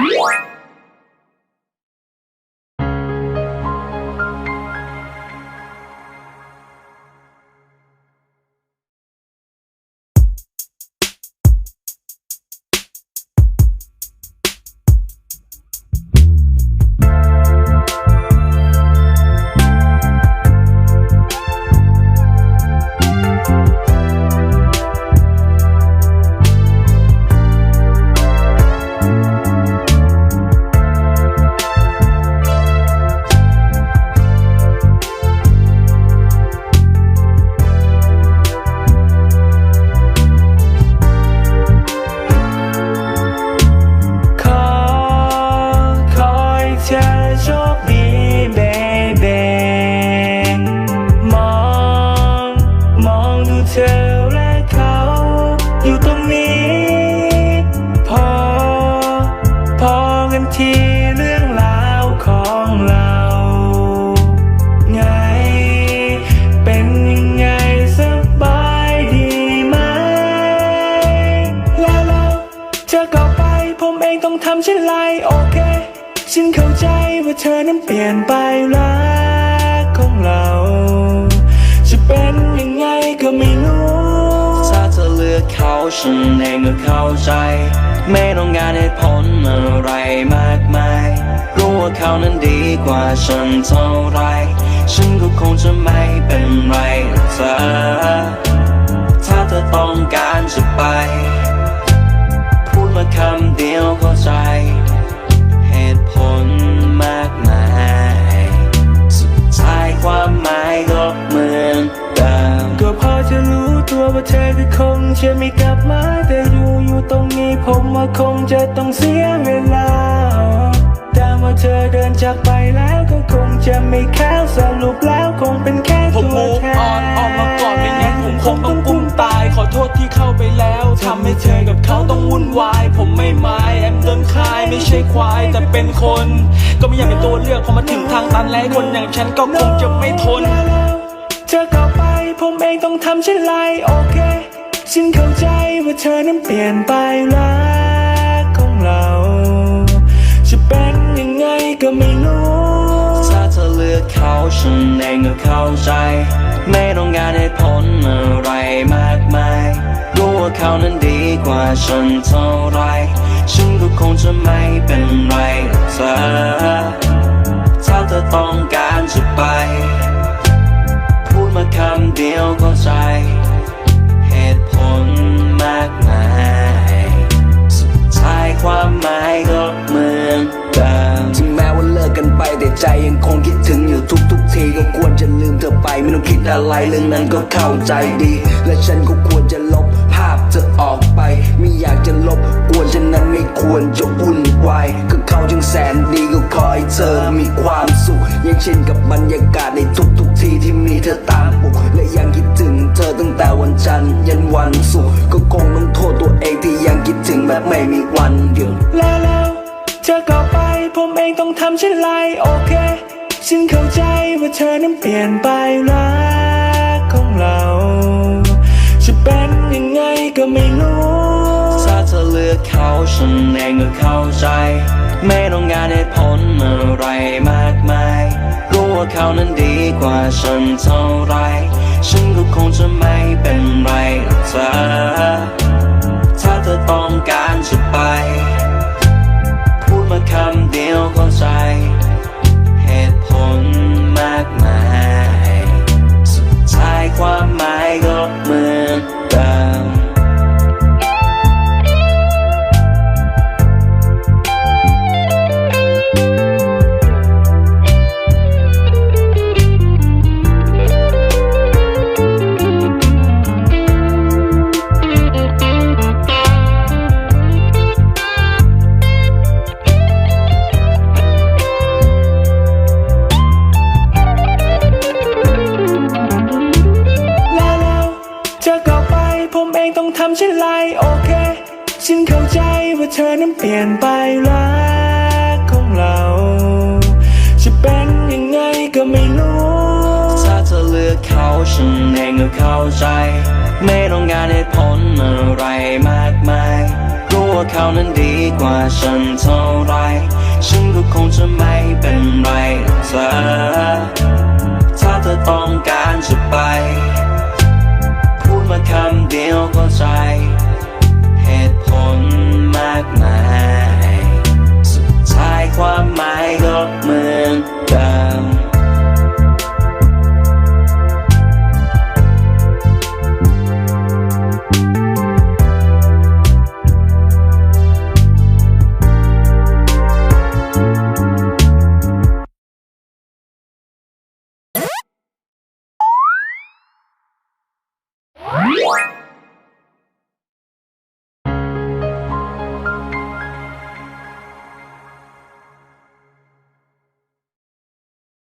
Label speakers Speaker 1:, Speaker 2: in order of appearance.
Speaker 1: ข จะกลับไป ผมเองต้องทำเช่นไรโอเค ฉันเข้าใจว่าเธอนั้นเปลี่ยนไปรักของเรา จะเป็นยังไงก็ไม่รู้
Speaker 2: ถ้าเธอเลือกเขาฉันเองก็เข้าใจ ไม่ต้องการเหตุผลอะไรมากมาย รู้ว่าเขานั้นดีกว่าฉันเท่าไร ฉันก็คงจะไม่เป็นไรเธอ ตร
Speaker 1: งนี้ผมว่าคงจะต้องเสียเวลา แต่ว่าเธอเดินจากไปแล้วก็คงจะไม่แค้วสรุปแล้วคงเป็นแค่ตัว
Speaker 3: มูฟ
Speaker 1: แท
Speaker 3: ออนออกมาก่อนไม่งั้นผมคงต้องกุ้มตาย ขอโทษที่เข้าไปแล้วทำให้เธอกับเขาต้องวุ่นวาย ผมไม่หมายแอมเดินคายไม่ใช่ควายแต่เป็นคน ก็ไม่อยากเป็นตัวเลือกพอมาถึงทางตันและคนอย่างฉันก็คงจะไม่ทน
Speaker 1: จะกลับไปผมเองต้องทำเช่นไรโอเค ฉันเข้าใจว่าเธอนั้นเปลี่ยนไปรักของเรา จะเป็นยังไงก็ไม่รู้
Speaker 2: ถ้าเธอเลือกเขาฉันเองก็เข้าใจ ไม่ต้องการเหตุผลอะไรมากมาย รู้ว่าเขานั้นดีกว่าฉันเท่าไรฉันก็คงจะไม่เป็นไรกับเธอ ถ้าเธอต้องการจะไป พูดมาคำเดียวเข้าใจ ความหมายก็เหมือนเดิม
Speaker 4: ถึงแม้ว่าเลิกกันไปแต่ใจยังคงคิดถึงอยู่ทุกทุกทีก็ควรจะลืมเธอไป ไม่ต้องคิดอะไรเรื่องนั้นก็เข้าใจดี และฉันก็ควรจะลบภาพเธอออกไป ไม่อยากจะลบกวนฉะนั้นไม่ควรจะวุ่นวายก็เขาจึงแสนดีก็ขอให้เธอมีความสุขยังเช่นกับบรรยากาศในทุกทุกทีที่มีเธอตามปุกและยังคิดถึงเธอตั้งแต่วันจันทร์ยันวันศุกร์ แบบไม่มีวันหยุด
Speaker 1: แล้วแล้วจะกลับไป ผมเองต้องทำเช่นไรโอเค ฉันเข้าใจว่าเธอนั้นเปลี่ยนไปรักของเรา จะเป็นยังไงก็ไม่รู้
Speaker 2: ถ้าเธอเลือกเขาฉันเองก็เข้าใจ ไม่ต้องการเหตุผลอะไรมากมาย รู้ว่าเขานั้นดีกว่าฉันเท่าไร ฉันก็คงจะไม่เป็นไรกับเธอ ใจว่าเธ
Speaker 1: อนั้นเปลี่ยนไปรักของเรา จะเป็นยังไงก็ไม่รู้
Speaker 2: ถ้าเธอเลือกเขาฉันเองก็เข้าใจ ไม่ต้องการเหตุผลอะไรมากมาย รู้ว่าว่าเขานั้นดีกว่าฉันเท่าไร ฉันก็คงจะไม่เป็นไรหรอกเธอ
Speaker 1: What?